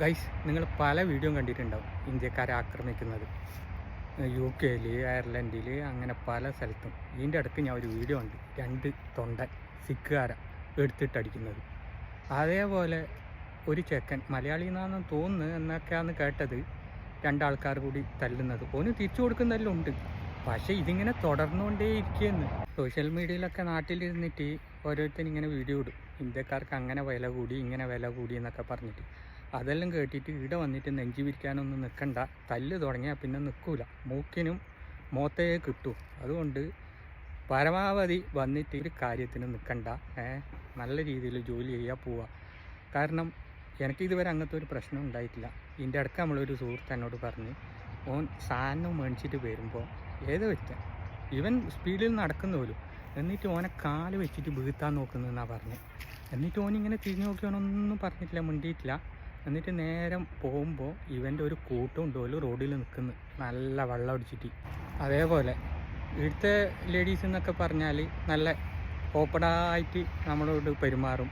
Guys നിങ്ങൾ പല video കണ്ടിട്ടുണ്ടാവും. ഇന്ത്യക്കാരെ ആക്രമിക്കുന്നത്. യു കെയിൽ അയർലൻഡിൽ അങ്ങനെ പല സ്ഥലത്തും. ഇതിന്റെ അടുത്ത് ഞാൻ ഒരു വീഡിയോ ഉണ്ട് രണ്ട് തൊണ്ടൻ സിക്കുകാര എടുത്തിട്ടടിക്കുന്നത്. അതേപോലെ ഒരു ചെക്കൻ മലയാളി എന്നാണെന്ന് തോന്നുന്നു എന്നൊക്കെയാണ് കേട്ടത്. രണ്ടാൾക്കാർ കൂടി തല്ലുന്നത്. ഓന് തിരിച്ചു കൊടുക്കുന്നതെല്ലാം ഉണ്ട് പക്ഷേ ഇതിങ്ങനെ തുടർന്നുകൊണ്ടേ ഇരിക്കുകയെന്ന് സോഷ്യൽ മീഡിയയിലൊക്കെ നാട്ടിലിരുന്നിട്ട് ഓരോരുത്തരും ഇങ്ങനെ വീഡിയോ ഇടും. ഇന്ത്യക്കാർക്ക് അങ്ങനെ വില കൂടി ഇങ്ങനെ വില കൂടി എന്നൊക്കെ പറഞ്ഞിട്ട്. അതെല്ലാം കേട്ടിട്ട് ഇവിടെ വന്നിട്ട് നെഞ്ചി വിരിക്കാനൊന്നും നിൽക്കണ്ട തല്ല് തുടങ്ങിയാൽ പിന്നെ നിൽക്കൂല മൂക്കിനും മോത്തയെ കിട്ടൂ. അതുകൊണ്ട് പരമാവധി വന്നിട്ട് ഒരു കാര്യത്തിന് നിൽക്കണ്ട നല്ല രീതിയിൽ ജോലി ചെയ്യാൻ പോവുക കാരണം എനിക്ക് ഇതുവരെ അങ്ങനത്തെ ഒരു പ്രശ്നം ഉണ്ടായിട്ടില്ല. ഇതിന്റെ അടുത്ത് നമ്മളൊരു സുഹൃത്ത് എന്നോട് പറഞ്ഞ് ഓൻ സാധനം മേടിച്ചിട്ട് വരുമ്പോൾ ഏത് വെച്ചാൽ ഇവൻ സ്പീഡിൽ നടക്കുന്ന പോലും എന്നിട്ട് ഓനെ കാൽ വെച്ചിട്ട് വീഴ്ത്താൻ നോക്കുന്നതെന്നാണ് പറഞ്ഞത് എന്നിട്ട് ഓനിങ്ങനെ തിരിഞ്ഞു നോക്കിയോനൊന്നും പറഞ്ഞിട്ടില്ല മിണ്ടിയിട്ടില്ല. എന്നിട്ട് നേരം പോകുമ്പോൾ ഇവന്റെ ഒരു കൂട്ടം ഒരു റോഡിൽ നിൽക്കുന്നു നല്ല വെള്ളം അടിച്ചിട്ട്. അതേപോലെ ഇവിടുത്തെ ലേഡീസ് എന്നൊക്കെ പറഞ്ഞാൽ നല്ല ഓപ്പണായിട്ട് നമ്മളോട് പെരുമാറും.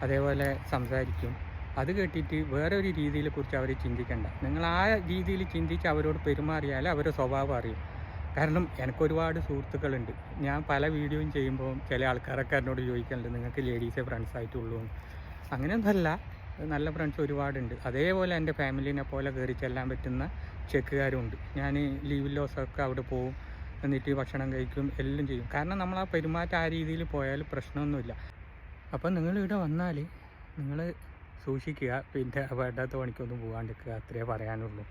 അതേപോലെ സംസാരിക്കും. അത് കേട്ടിട്ട് വേറെ ഒരു രീതിയിലെ കുറിച്ച് അവർ ചിന്തിക്കണ്ട. നിങ്ങൾ ആ രീതിയിൽ ചിന്തിച്ച് അവരോട് പെരുമാറിയാൽ അവരുടെ സ്വഭാവം അറിയും. കാരണം എനിക്ക് ഒരുപാട് സുഹൃത്തുക്കളുണ്ട്. ഞാൻ പല വീഡിയോയും ചെയ്യുമ്പോൾ ചില ആൾക്കാരൊക്കെ എന്നോട് ചോദിക്കലുണ്ട്. നിങ്ങൾക്ക് ലേഡീസേ ഫ്രണ്ട്സ് ആയിട്ടുള്ളൂ എന്ന്. അങ്ങനെയൊന്നുമല്ല. നല്ല ഫ്രണ്ട്സ് ഒരുപാടുണ്ട്. അതേപോലെ എന്റെ ഫാമിലിനെ പോലെ കയറി ചെല്ലാൻ പറ്റുന്ന ചെക്കുകാരുണ്ട്. ഞാൻ ലീവ് ലോസൊക്കെ അവിടെ പോവും. എന്നിട്ട് ഭക്ഷണം കഴിക്കും എല്ലാം ചെയ്യും. കാരണം നമ്മൾ ആ പെരുമാറ്റം ആ രീതിയിൽ പോയാൽ പ്രശ്നമൊന്നുമില്ല. അപ്പം നിങ്ങൾ ഇവിടെ വന്നാൽ നിങ്ങൾ സൂക്ഷിക്കുക. പിന്നെ വേണ്ടാത്ത പണിക്കൊന്നും പോകാണ്ടിരിക്കുക. അത്രേ പറയാനുള്ളൂ.